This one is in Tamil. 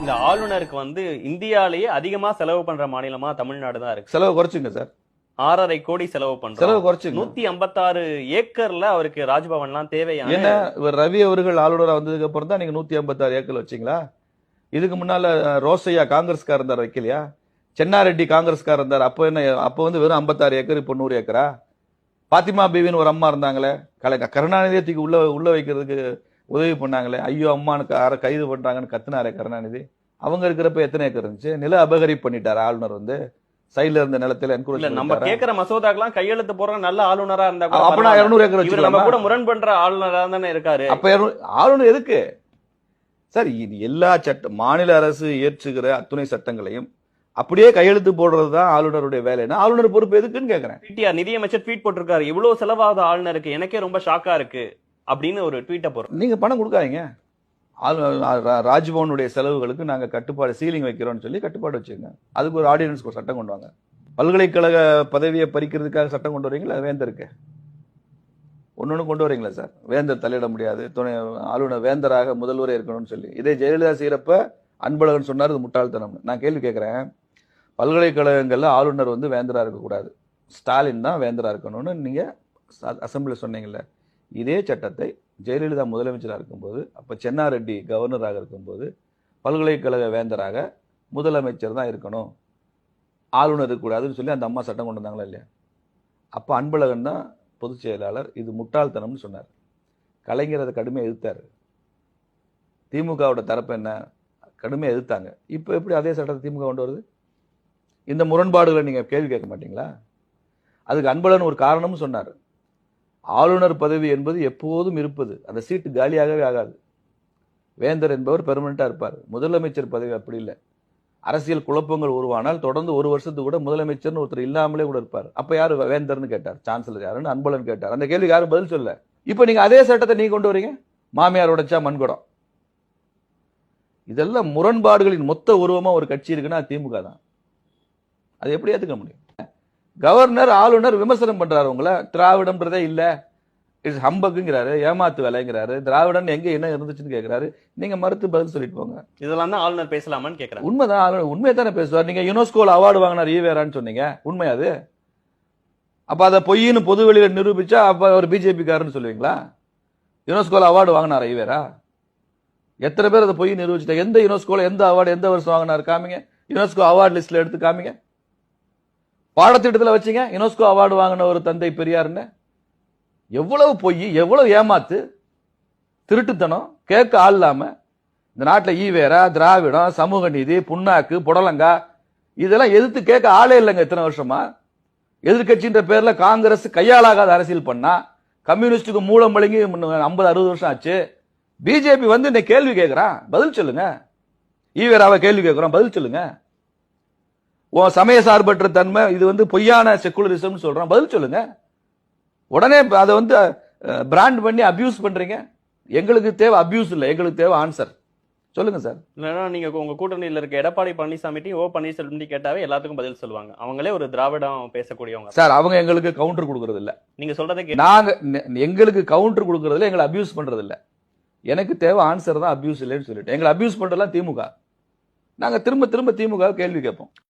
இந்த ஆளுநருக்கு வந்து இந்தியாலேயே அதிகமா செலவு பண்ற மாநிலமா தமிழ்நாடு தான் இருக்கு. செலவு குறைச்சுங்க சார். ஆறரை கோடி செலவு செலவு பண்றோம் குறைச்சுங்க. நூத்தி ஐம்பத்தாறு ஏக்கர்ல அவருக்கு ராஜ்பவன்லாம் தேவையான என்ன இவர் ரவி அவர்கள் ஆளுநரா வந்ததுக்கு அப்புறம் தான் நீங்க நூத்தி ஐம்பத்தாறு ஏக்கர் வச்சீங்களா? இதுக்கு முன்னால ரோசையா காங்கிரஸ்கார் இருந்தார் வைக்கலையா? சென்னாரெட்டி காங்கிரஸ்கார் இருந்தார். அப்போ என்ன அப்போ வந்து வெறும் ஐம்பத்தாறு ஏக்கர் இப்போ நூறு ஏக்கரா? பாத்திமா பீவின்னு ஒரு அம்மா இருந்தாங்களே. கலை கருணாநிதியை தூக்கி உள்ள உள்ள வைக்கிறதுக்கு உதவி பண்ணாங்களே. ஐயோ அம்மானுக்கு யாரை கைது பண்றாங்கன்னு கத்துனாரே கருணாநிதி. அவங்க இருக்கிறப்ப எத்தனை ஏக்கர் இருந்துச்சு? நில அபகரிப்பு பண்ணிட்டாரு ஆளுநர் வந்து. சைடுல இருந்த நிலத்துல என்கரேஜ் நம்ம கேக்குற மசோதாக்கெல்லாம் கையெழுத்து போற நல்ல ஆளுநரா இருந்தா அப்ப நான். இருநூறு ஏக்கர் இவர் நம்ம கூட முரண் பண்ற ஆளுநரா தானே இருக்காரு. அப்ப ஆளுநர் எதுக்கு? சார் இது எல்லா சட்ட மாநில அரசு இயற்றுகிற அத்துணை சட்டங்களையும் அப்படியே கையெழுத்து போடுறது தான் ஆளுநருடைய வேலைன்னா ஆளுநர் பொறுப்பு எதுக்குன்னு கேக்குறேன். பிடிஆர் நிதியமைச்சர் ட்வீட் போட்டிருக்காரு. இவ்வளவு செலவாகுது ஆளுநருக்கு. எனக்கே ரொம்ப ஷாக்கா இருக்கு. அப்படின்னு ஒரு ட்வீட்டை போடுறோம் நீங்க பணம் கொடுக்காதீங்க. ராஜ்பவனுடைய செலவுகளுக்கு நாங்கள் கட்டுப்பாடு சீலிங் வைக்கிறோம்னு சொல்லி கட்டுப்பாடு வச்சுங்க அதுக்கு ஒரு ஆர்டினன்ஸ் ஒரு சட்டம் கொண்டு வாங்க. பல்கலைக்கழக பதவியை பறிக்கிறதுக்காக சட்டம் கொண்டு வரீங்களா வேந்தருக்கு ஒன்று கொண்டு வரீங்களா சார்? வேந்தர் தலையிட முடியாது. துணை ஆளுநர் வேந்தராக முதல்வரே இருக்கணும்னு சொல்லி. இதே ஜெயலலிதா செய்கிறப்ப அன்பழகன் சொன்னார் இது முட்டாள்தனம்னு. நான் கேள்வி கேட்குறேன். பல்கலைக்கழகங்களில் ஆளுநர் வந்து வேந்தராக இருக்கக்கூடாது. ஸ்டாலின் தான் வேந்தராக இருக்கணும்னு நீங்கள் அசம்பிளி சொன்னீங்கல்ல. இதே சட்டத்தை ஜெயலலிதா முதலமைச்சராக இருக்கும்போது அப்போ சென்னாரெட்டி கவர்னராக இருக்கும்போது பல்கலைக்கழக வேந்தராக முதலமைச்சர் தான் இருக்கணும். ஆளுநர் இருக்கக்கூடாதுன்னு சொல்லி அந்த அம்மா சட்டம் கொண்டு வந்தாங்களா இல்லையா? அப்போ அன்பழகன் தான் பொதுச் செயலாளர். இது முட்டாள்தனம்னு சொன்னார். கலைஞர் அதை கடுமையாக எதிர்த்தார். திமுகவோட தரப்பு என்ன? கடுமையாக எதிர்த்தாங்க. இப்போ எப்படி அதே சட்டத்தை திமுக கொண்டு வருது? இந்த முரண்பாடுகளை நீங்கள் கேள்வி கேட்க மாட்டீங்களா? அதுக்கு அன்பழகன் ஒரு காரணமும் சொன்னார். ஆளுநர் பதவி என்பது எப்போதும் இருப்பது. அந்த சீட்டு காலியாகவே ஆகாது. வேந்தர் என்பவர் பெர்மனண்ட்டாக இருப்பார். முதலமைச்சர் பதவி அப்படி இல்லை. அரசியல் குழப்பங்கள் உருவானால் தொடர்ந்து ஒரு வருஷத்துக்கு கூட முதலமைச்சர்னு ஒருத்தர் இல்லாமலே கூட இருப்பார். அப்போ யார் வேந்தர்னு கேட்டார். சான்சலர் யாருன்னு அன்பழகன் கேட்டார். அந்த கேள்விக்கு யாரும் பதில் சொல்ல இப்போ நீங்கள் அதே சட்டத்தை நீங்கள் கொண்டு வரீங்க? மாமியார் உடைச்சா மண்குடம். இதெல்லாம் முரண்பாடுகளின் மொத்த உருவமாக ஒரு கட்சி இருக்குன்னா திமுக தான். அது எப்படி ஏற்றுக்க முடியும்? கவர்னர் ஆளுநர் விமர்சனம் பண்றாரு உங்களை. திராவிடம்ன்றதே இல்ல. இட்ஸ் ஹம்பக்குங்கிறாரு ஏமாத்து வேலைங்கிறாரு. திராவிடன் எங்க என்ன இருந்துச்சுன்னு கேக்குறாரு. நீங்க மறுத்து பதில் சொல்லிட்டு போங்க. இதெல்லாம் தான் ஆளுநர் பேசலாமான்னு கேக்குறாங்க உண்மைதான் ஆளுநர் உண்மையை தானே பேசுவார். நீங்க யுனெஸ்கோல அவார்டு வாங்கினார் ஈவேரான்னு சொன்னீங்க. உண்மை அது. அப்ப அதை பொய்ன்னு பொது வெளியில நிரூபிச்சா அப்ப அவர் பிஜேபி காரன்னு சொல்லுவீங்களா யுனெஸ்கோல அவார்டு வாங்கினாரா ஈவேரா? எத்தனை பேர் அதை பொய் நிரூபிச்சிட்டா எந்த யுனெஸ்கோல எந்த அவார்டு எந்த வருஷம் வாங்கினார்? காமிங்க. யுனெஸ்கோ அவார்டு லிஸ்ட்ல எடுத்து காமிங்க. பாடத்திட்டத்தில் வச்சுங்க. யுனெஸ்கோ அவார்டு வாங்கின ஒரு தந்தை பெரியாருன்னு. எவ்வளவு பொய் எவ்வளவு ஏமாத்து திருட்டுத்தனம் கேட்க ஆள் இல்லாமல் இந்த நாட்டில் ஈவேரா திராவிடம் சமூக நீதி புண்ணாக்கு புடலங்கா இதெல்லாம் எதிர்த்து கேட்க ஆளே இல்லைங்க இத்தனை வருஷமா. எதிர்க்கட்சின்ற பேரில் காங்கிரஸ் கையாளாகாத அரசியல் பண்ணா கம்யூனிஸ்டுக்கு மூலம் மழுங்கி ஐம்பது அறுபது வருஷம் ஆச்சு. பிஜேபி வந்து இந்த கேள்வி கேட்குறான். பதில் சொல்லுங்க. ஈவேராவை கேள்வி கேட்குறோம் பதில் சொல்லுங்க. உன் சமய சார்பற்ற தன்மை இது வந்து பொய்யான செக்குலரிசம்னு சொல்றான். பதில் சொல்லுங்க. உடனே அதை வந்து பிராண்ட் பண்ணி அபியூஸ் பண்றீங்க. எங்களுக்கு தேவை அபியூஸ் இல்லை. எங்களுக்கு தேவை ஆன்சர் சொல்லுங்க சார் இல்லைன்னா நீங்க உங்க கூட்டணியில இருக்க எடப்பாடி பழனிசாமி ஓ பன்னீர்செல்வம் கேட்டாவே எல்லாத்துக்கும் பதில் சொல்லுவாங்க. அவங்களே ஒரு திராவிடம் பேசக்கூடியவங்க. சார் அவங்க எங்களுக்கு கவுண்டர் கொடுக்கறது இல்ல. நீங்க சொல்றதை நாங்க எங்களுக்கு கவுண்டர் கொடுக்கறதுல எங்களை அபியூஸ் பண்றது இல்ல. எனக்கு தேவை ஆன்சர் தான் அபியூஸ் இல்லைன்னு சொல்லிட்டு எங்களை அபியூஸ் பண்றதெல்லாம் திமுக. நாங்க திரும்ப திரும்ப திமுக கேள்வி கேட்போம்.